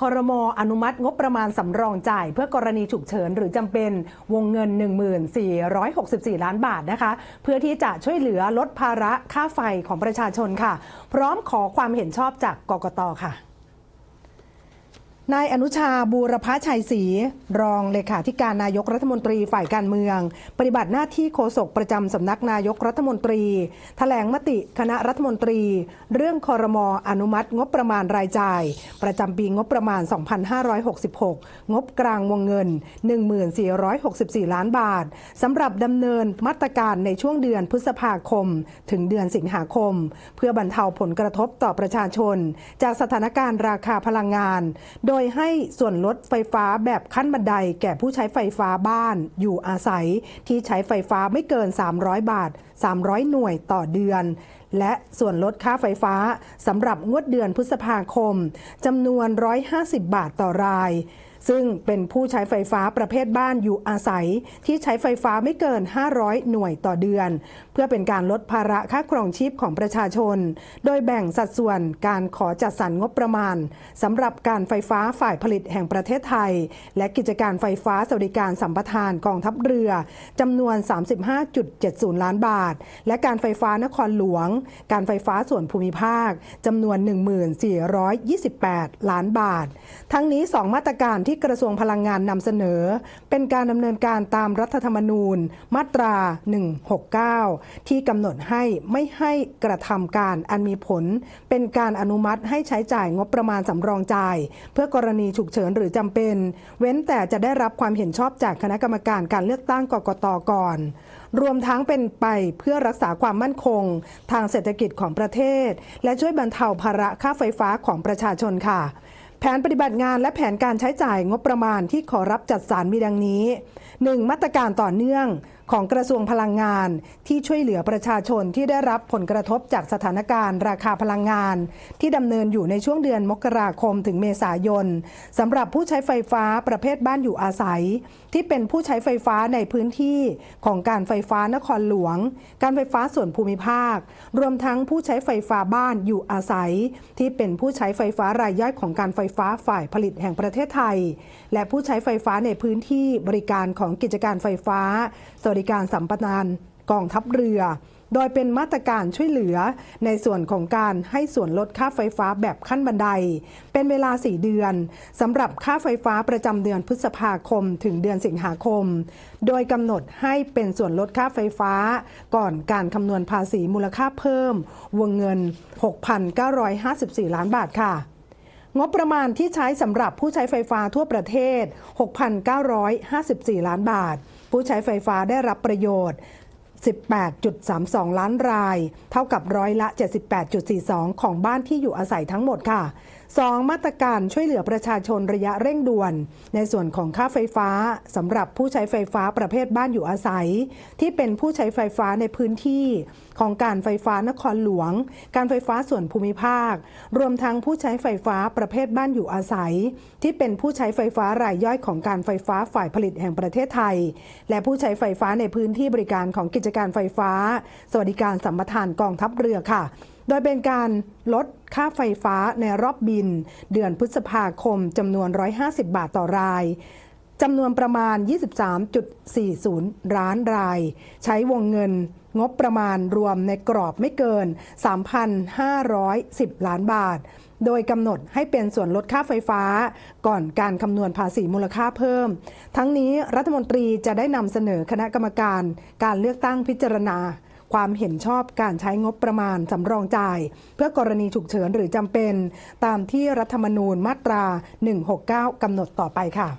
คอรมออนุมัติงบประมาณสำรองจ่าย เพื่อกรณีฉุกเฉินหรือจำเป็นวงเงิน 1464 ล้านบาทนะคะ เพื่อที่จะช่วยเหลือลดภาระค่าไฟของประชาชนค่ะ พร้อมขอความเห็นชอบจากกกตค่ะ นายอนุชาบูรพชัยศรีรองเลขาธิการนายกรัฐมนตรีฝ่ายการเมือง ปฏิบัติหน้าที่โฆษกประจำสำนักนายกรัฐมนตรีแถลงมติคณะรัฐมนตรี เรื่องคอรมออนุมัติ งบประมาณรายจ่าย ประจำปีงบประมาณ 2566 งบกลางวงเงิน 1464 ล้านบาทสำหรับดำเนินมาตรการในช่วงเดือนพฤษภาคม ถึงเดือนสิงหาคม เพื่อบรรเทาผลกระทบต่อประชาชน จากสถานการณ์ราคาพลังงาน โดยให้ส่วนลดไฟฟ้าแบบขั้นบันไดแก่ผู้ใช้ไฟฟ้าบ้านอยู่อาศัยที่ใช้ไฟฟ้าไม่เกิน 300 บาท 300 หน่วยต่อเดือน และส่วนลดค่าไฟฟ้าสำหรับงวดเดือนพฤษภาคมจำนวน 150 บาทต่อราย ซึ่งเป็นผู้ใช้ไฟฟ้าประเภทบ้านอยู่อาศัย ที่ใช้ไฟฟ้าไม่เกิน 500 หน่วยต่อเดือน เพื่อเป็นการลดภาระค่าครองชีพของประชาชน โดยแบ่งสัดส่วนการขอจัดสรรงบประมาณสำหรับการไฟฟ้าฝ่ายผลิตแห่งประเทศไทย และกิจการไฟฟ้าสวัสดิการสัมปทานกองทัพเรือจำนวน 35.70 ล้านบาท และการไฟฟ้านครหลวงการไฟฟ้าส่วนภูมิภาคจำนวน 1428 ล้านบาท ทั้งนี้ 2 มาตรการที่กระทรวงพลังงานนำเสนอ เป็นการดำเนินการตามรัฐธรรมนูญ มาตรา 169 ที่กำหนดให้ไม่ให้กระทำการอันมีผล เป็นการอนุมัติให้ใช้จ่ายงบประมาณสำรองจ่าย เพื่อกรณีฉุกเฉินหรือจำเป็น เว้นแต่จะได้รับความเห็นชอบจากคณะกรรมการการเลือกตั้งกกตก่อนรวมทั้งเป็นไปเพื่อรักษาความมั่นคง ทางเศรษฐกิจของประเทศ และช่วยบรรเทาภาระค่าไฟฟ้าของประชาชนค่ะ แผนปฏิบัติงานและแผนการใช้จ่ายงบประมาณที่ขอรับจัดสรรมีดังนี้ 1. มาตรการต่อเนื่อง ของกระทรวงพลังงาน ที่ช่วยเหลือประชาชนที่ได้รับผลกระทบจากสถานการณ์ ราคาพลังงาน ที่ดำเนินอยู่ในช่วงเดือนมกราคมถึงเมษายนสำหรับผู้ใช้ไฟฟ้าประเภทบ้านอยู่อาศัย ที่เป็นผู้ใช้ไฟฟ้าในพื้นที่ของการไฟฟ้านครหลวง การไฟฟ้าส่วนภูมิภาค รวมทั้งผู้ใช้ไฟฟ้าบ้านอยู่อาศัย ที่เป็นผู้ใช้ไฟฟ้ารายย่อยของการไฟฟ้าฝ่ายผลิตแห่งประเทศไทย และผู้ใช้ไฟฟ้าในพื้นที่บริการของกิจการไฟฟ้าสวัสดิการสัมปทานกองทัพเรือ โดยเป็นมาตรการช่วยเหลือในส่วนของการให้ส่วนลดค่าไฟฟ้าแบบขั้นบันได เป็นเวลา 4 เดือนสำหรับค่าไฟฟ้าประจำเดือนพฤษภาคมถึงเดือนสิงหาคม โดยกำหนดให้เป็นส่วนลดค่าไฟฟ้า ก่อนการคำนวณภาษีมูลค่าเพิ่ม วงเงิน 6,954 ล้านบาทค่ะงบประมาณที่ใช้สำหรับผู้ใช้ไฟฟ้าทั่วประเทศ 6,954 ล้านบาท ผู้ใช้ไฟฟ้าได้รับประโยชน์ 18.32 ล้านราย เท่ากับร้อยละ 78.42 ของบ้านที่อยู่อาศัยทั้งหมดค่ะ 2. มาตรการช่วยเหลือประชาชนระยะเร่งด่วน ในส่วนของค่าไฟฟ้าสำหรับผู้ใช้ไฟฟ้าประเภทบ้านอยู่อาศัย ที่เป็นผู้ใช้ไฟฟ้าในพื้นที่ ของการไฟฟ้านครหลวง การไฟฟ้าส่วนภูมิภาค รวมทั้งผู้ใช้ไฟฟ้าประเภทบ้านอยู่อาศัย ที่เป็นผู้ใช้ไฟฟ้ารายย่อยของการไฟฟ้าฝ่ายผลิตแห่งประเทศไทย และผู้ใช้ไฟฟ้าในพื้นที่บริการของกิจจการไฟฟ้า สวัสดิการสัมปทานกองทัพเรือค่ะ โดยเป็นการลดค่าไฟฟ้าในรอบบิน เดือนพฤษภาคมจำนวน 150 บาทต่อราย จำนวนประมาณ 23.40 ล้านราย ใช้วงเงินงบประมาณรวมในกรอบไม่เกิน 3,510 ล้านบาท โดยกำหนดให้เป็นส่วนลดค่าไฟฟ้า ก่อนการคำนวณภาษีมูลค่าเพิ่ม ทั้งนี้รัฐมนตรีจะได้นำเสนอคณะกรรมการการเลือกตั้งพิจารณาความเห็นชอบการใช้งบประมาณสำรองจ่าย เพื่อกรณีฉุกเฉินหรือจำเป็น ตามที่รัฐธรรมนูญมาตรา 169กำหนดต่อไปค่ะ